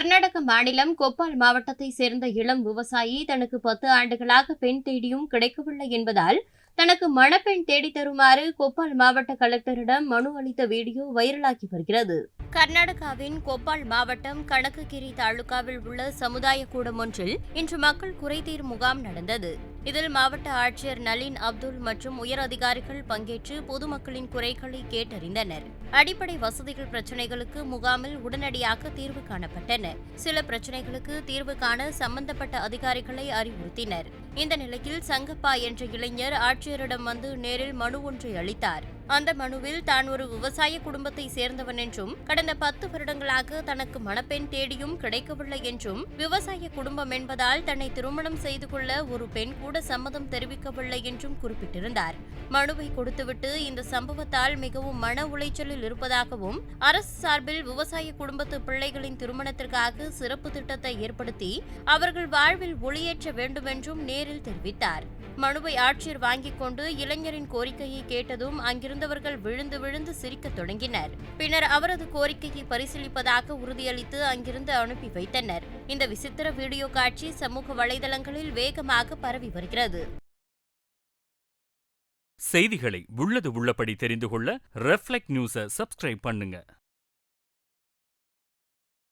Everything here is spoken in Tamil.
கர்நாடக மாநிலம் கொப்பால் மாவட்டத்தை சேர்ந்த இளம் விவசாயி தனக்கு பத்து ஆண்டுகளாக பெண் தேடியும் கிடைக்கவில்லை என்பதால் தனக்கு மணப்பெண் தேடித் தருமாறு கொப்பால் மாவட்ட கலெக்டரிடம் மனு அளித்த வீடியோ வைரலாகி வருகிறது. கர்நாடகாவின் கொப்பால் மாவட்டம் கணக்ககிரி தாலுகாவில் உள்ள சமுதாய கூடம் ஒன்றில் இன்று மக்கள் குறைதீர் முகாம் நடந்தது. இதில் மாவட்ட ஆட்சியர் நளின் அப்துல் மற்றும் உயர் அதிகாரிகள் பங்கேற்று பொதுமக்களின் குறைகளை கேட்டறிந்தனர். அடிப்படை வசதிகள் பிரச்சினைகளுக்கு முகாமில் உடனடியாக தீர்வு காணப்பட்டன. சில பிரச்சினைகளுக்கு தீர்வு காண சம்பந்தப்பட்ட அதிகாரிகளை அறிவுறுத்தினர். இந்த நிலையில் சங்கப்பா என்ற இளைஞர் ஆட்சியரிடம் வந்து நேரில் மனு ஒன்றை அளித்தார். அந்த மனுவில் தான் ஒரு விவசாய குடும்பத்தை சேர்ந்தவன் என்றும் கடந்த பத்து வருடங்களாக தனக்கு மணப்பெண் தேடியும் கிடைக்கவில்லை என்றும் விவசாய குடும்பம் என்பதால் தன்னை திருமணம் செய்து கொள்ள ஒரு பெண் கூட சம்மதம் தெரிவிக்கவில்லை என்றும் குறிப்பிட்டிருந்தார். மனுவை கொடுத்துவிட்டு இந்த சம்பவத்தால் மிகவும் மன உளைச்சலில் இருப்பதாகவும் அரசு சார்பில் விவசாய குடும்பத்து பிள்ளைகளின் திருமணத்திற்காக சிறப்பு திட்டத்தை ஏற்படுத்தி அவர்கள் வாழ்வில் ஒளியேற்ற வேண்டும் என்றும் நேரில் தெரிவித்தார். மனுவை ஆட்சியர் வாங்கிக் கொண்டு இளைஞரின் கோரிக்கையை கேட்டதும் அங்கிருந்தவர்கள் விழுந்து விழுந்து சிரிக்கத் தொடங்கினர். பின்னர் அவரது கோரிக்கையை பரிசீலிப்பதாக உறுதியளித்து அங்கிருந்து அனுப்பி வைத்தனர். இந்த விசித்திர வீடியோ காட்சி சமூக வலைதளங்களில் வேகமாக பரவி வருகிறது. செய்திகளை உள்ளது உள்ளபடி தெரிந்து கொள்ள ரெஃப்ளெக்ட் நியூஸை சப்ஸ்கிரைப் பண்ணுங்க.